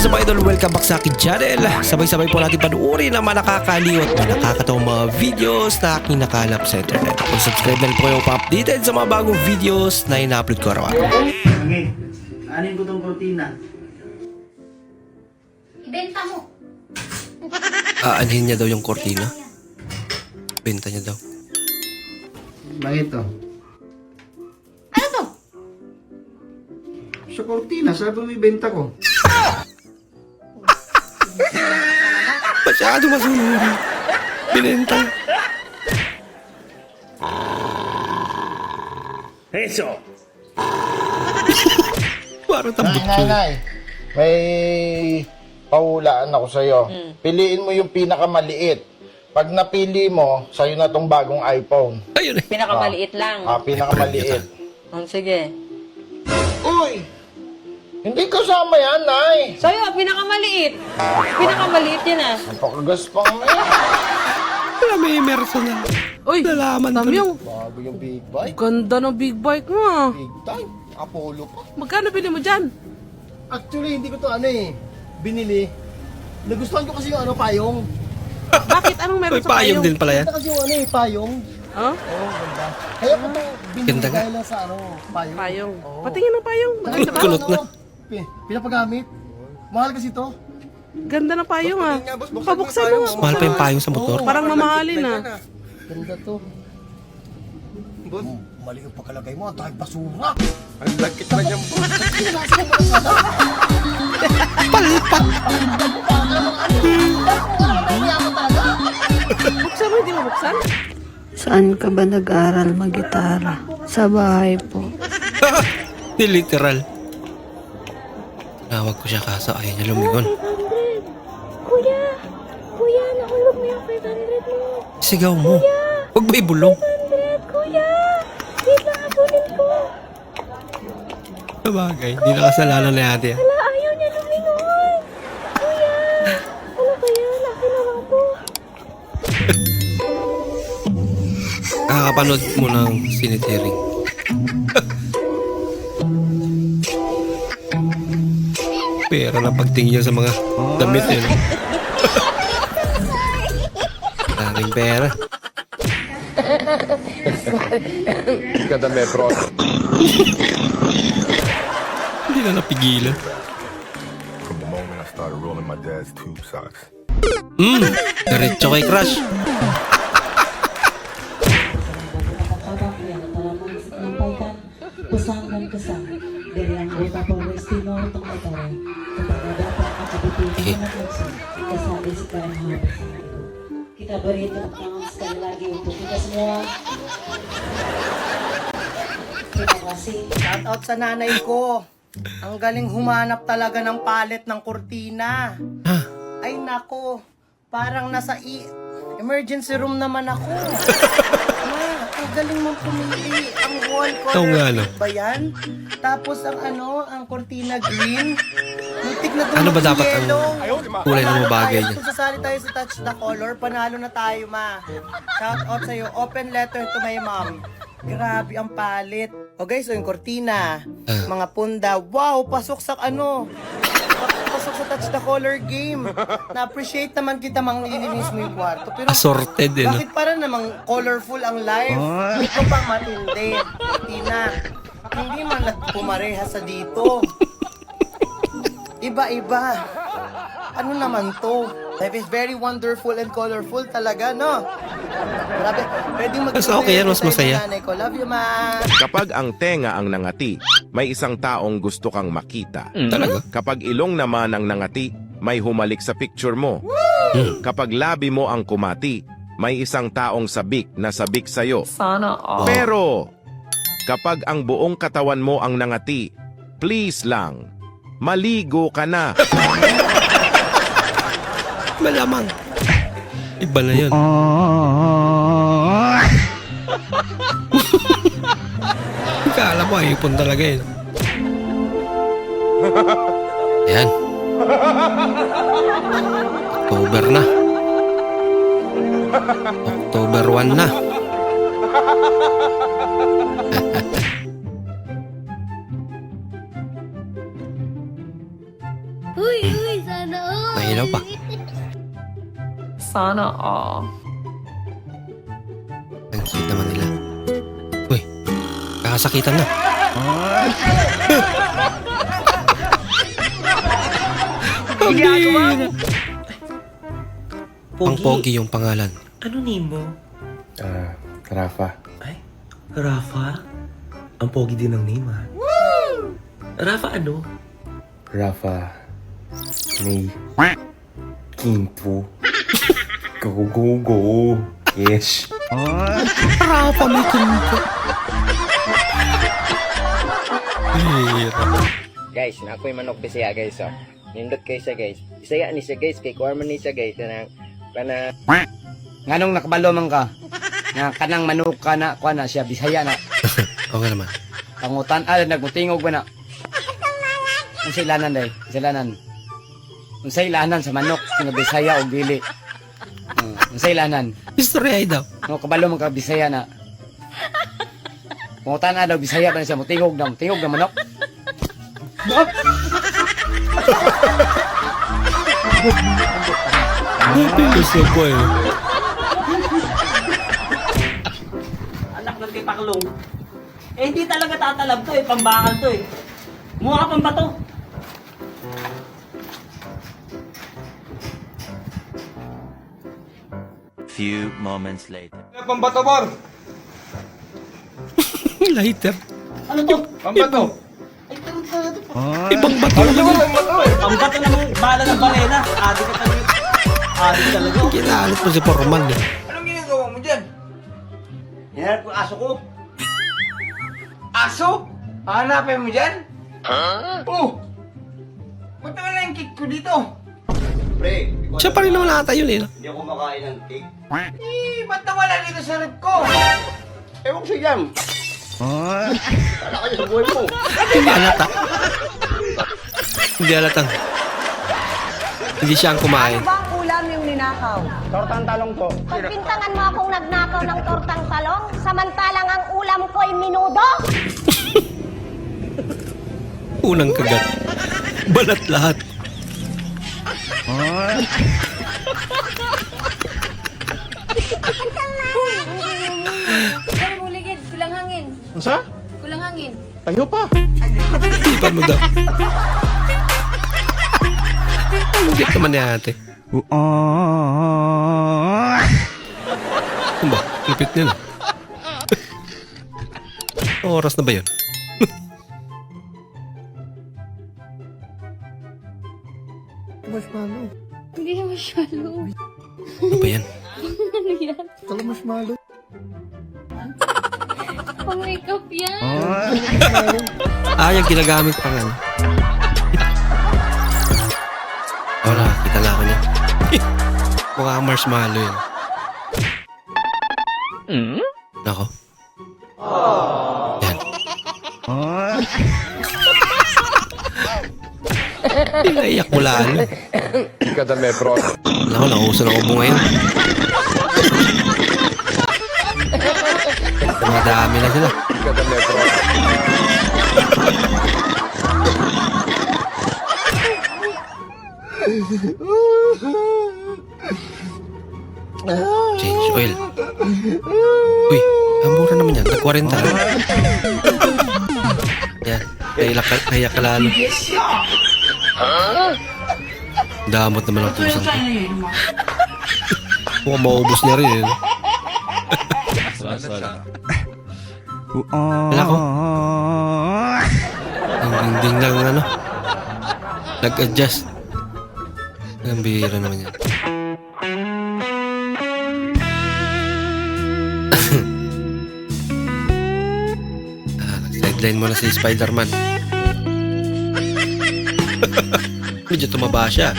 What's up idol? Welcome back sa akin channel. Sabay-sabay po natin panuorin ang mga nakakaliw at mga nakakatawang mga videos na aking nakalap sa internet. Kung subscribe na rin po kayo pa-updated sa mga bagong videos na ina-upload ko araw-araw. Angin, anin ko tong kortina. Ibenta mo. Aanhin niya daw yung kortina. Benta niya daw. Bakit to? Ano to? Sa kortina, sabi mo ibenta ko. Masyado masunod. Binenta. Eso. Parang tambot Nay, yun. nay, may pahulaan ako sa'yo. Piliin mo yung pinakamaliit. Pag napili mo, sa'yo na tong bagong iPhone. Ayun eh. Pinakamaliit lang. Ah, pinakamaliit. Oh, sige. Uy! Hindi kasama yan, nay. Sa'yo, pinakamaliit. Pinakamaliit yan ah. Napakagaspang mo yan. Wala may emerson na. Uy, Nalaman ko. Tamyong, Bago yung big bike. ganda ng big bike mo ah. Big time. Apollo pa. Magkano bili mo dyan? Actually, hindi ko to ano eh, binili. Nagustuhan ko kasi yung ano, payong. Bakit? Anong meron Uy, sa payong din pala yan. Ganda kasi yung ano eh, payong. Huh? Oo, ganda. Kaya ko to binili Ganda nga. dahil lang sa ano, payong. Payong. Oo. Patingin ng payong. Maganda ba? Kulot na. Pi- Pinapagamit. Mahal kasi to. Ganda ng payong ah. Pabuksan mo nga. Mahal pa yung payong sa motor. Parang mamahalin ah. Ganda to. Boss? mali yung pagkalagay mo, ang dahil basura. Buksan mo, hindi mo buksan? Saan ka ba nag-aral mag-gitara? Sa bahay po. Ni literal. Tawag ko siya kaso ayaw niya lumingon. Kuya! Kuya, nahulog mo yung 500 mo. Sigaw mo. Huwag mo ibulong. 500, kuya! Wait lang, abulin ko. Sabagay, hindi nakasalanan na yate. Wala, ayaw niya lumingon. Kuya! Ano kaya? Laki naman to. Nakakapanood mo ng sinitering. Pera na pagtingin niya sa mga damit yun. Daming pera. Hindi na napigilan. From the moment I started rolling my dad's tube socks. Hmm, diretso kay Crush. Pesangan kesan dari anggota Polres Timur Tengah kepada Bapak Muhammad Maksud Kesadi sekarang Kita beri tepuk tangan sekali lagi untuk kita semua. Terima kasih. Shout out sa nanay ko. Ang galing humanap talaga ng palet ng kortina. Ay nako, parang nasa i- emergency room naman ako. Ang galing mong pumili. Ang wall Oo color nga, no? ba yan? Tapos ang ano, ang kortina green. Muntik na Ano ba dapat ang kulay ng mga bagay niya? tayo. Kung sasali tayo sa touch the color, panalo na tayo, ma. Shout out sa'yo. Open letter to my mom. Grabe ang palit. O guys, so yung kortina, Ah. mga punda, wow, pasok sa ano, pasok sa touch the color game. Na-appreciate naman kita mang nililinis mo yung kwarto. Pero Assorted eh, no? bakit para namang colorful ang life? Ito pang matindi. Tina, hindi man nagpumareha sa dito. Iba-iba. Ano naman to? Life is very wonderful and colorful talaga, no? Grabe. Pwede mag- Mas okay yan, mas masaya. Nanay ko. Love you, ma. Kapag ang tenga ang nangati, may isang taong gusto kang makita. Talaga? Kapag ilong naman ang nangati, may humalik sa picture mo. Kapag labi mo ang kumati, may isang taong sabik na sabik sa'yo. Sana all. Pero, kapag ang buong katawan mo ang nangati, please lang, maligo ka na. Malamang. Iba na yun. Kala mo, ipon talaga yun. Ayan. October na. October 1 na. Uy, uy, sana all. Nahilaw pa. Sana all. Ang cute naman nila. Uy, kakasakitan na. Ang bira. Ang pogi yung pangalan. Ano nimo? Ah, Rafa. Ay, Rafa? Ang pogi din ng name ah. Rafa ano? Rafa. May. Quinto. Go, go, go. Yes. Rafa may kumpo. Guys, na ako'y manok bisaya guys oh. Nindot kayo siya guys. Bisaya ni siya guys, kay kuwarman ni siya guys. Kanang, kana... Nganong nakabalo man ka? Na kanang manok ka na, kuha na siya, bisaya na. Okay naman. Pangutan, ah, nagmutingog ba na? Ang ilanan day, ang ilanan. Ang ilanan sa manok, nga bisaya o dili. Uh, ang ilanan. History ay daw. No, kabalo man ka bisaya na. Pangutan na daw, bisaya na siya, mutingog na, mutingog na manok. Gusto ko eh. Anak ng tipaklong. Eh, hindi talaga tatalab to eh. Pambakal to eh. Mukha pang bato. Few moments later. Lighter. Ano to? Pambato. Ibang bato naman yun. Pambato naman bala ng balena. Adi ka talaga. Adi talaga. Kinalit mo si Forman eh. Anong ginagawa mo dyan? Yan ko aso ko. Aso? Hanapin mo dyan? Oh! Ba't naman na yung cake ko dito? Pre, Siya pa rin naman ata yun eh. hindi ako makain ng cake. Eh, ba't nawala dito sa rep ko? Ewan ko sa jam. Wala kayo sa buhay mo. Hindi alata. Hindi alatang. Hindi siya ang kumain. Bang ulam yung ninakaw? Tortang talong po. Pagpintangan mo akong nagnakaw ng tortang talong, samantalang ang ulam ko ay minudo? Unang kagat. Balat lahat. Ay, Sa? Kulang hangin. Tayo pa. Tipan mo daw. Ang cute naman ni ate. Ano ba? Lupit nila. Oras na ba yun? Hindi na masyalo. Ano ba yan? Ano yan? Tala masyalo. Pang-makeup yan. Ah, yung ginagamit pang ano. Wala, kita na ako niya. Mukha marshmallow yun. Nako. Yan. Pinaiyak mo lalo. Kadame, bro. Nako, nauso na ubo ngayon. Madami na sila. Kadame, bro. Change oil. Uy, ang mura naman yan. Nag-40 na. Yan. Naiyak ka, naiyak ka lalo. Damot naman ang pusan ko. Mukhang maubos niya rin. Eh. Wala ko. Ang dingding lang ano. Nag-adjust. Ang bihira naman yan. Ah, Sideline mo na si Spider-Man. Medyo tumaba siya.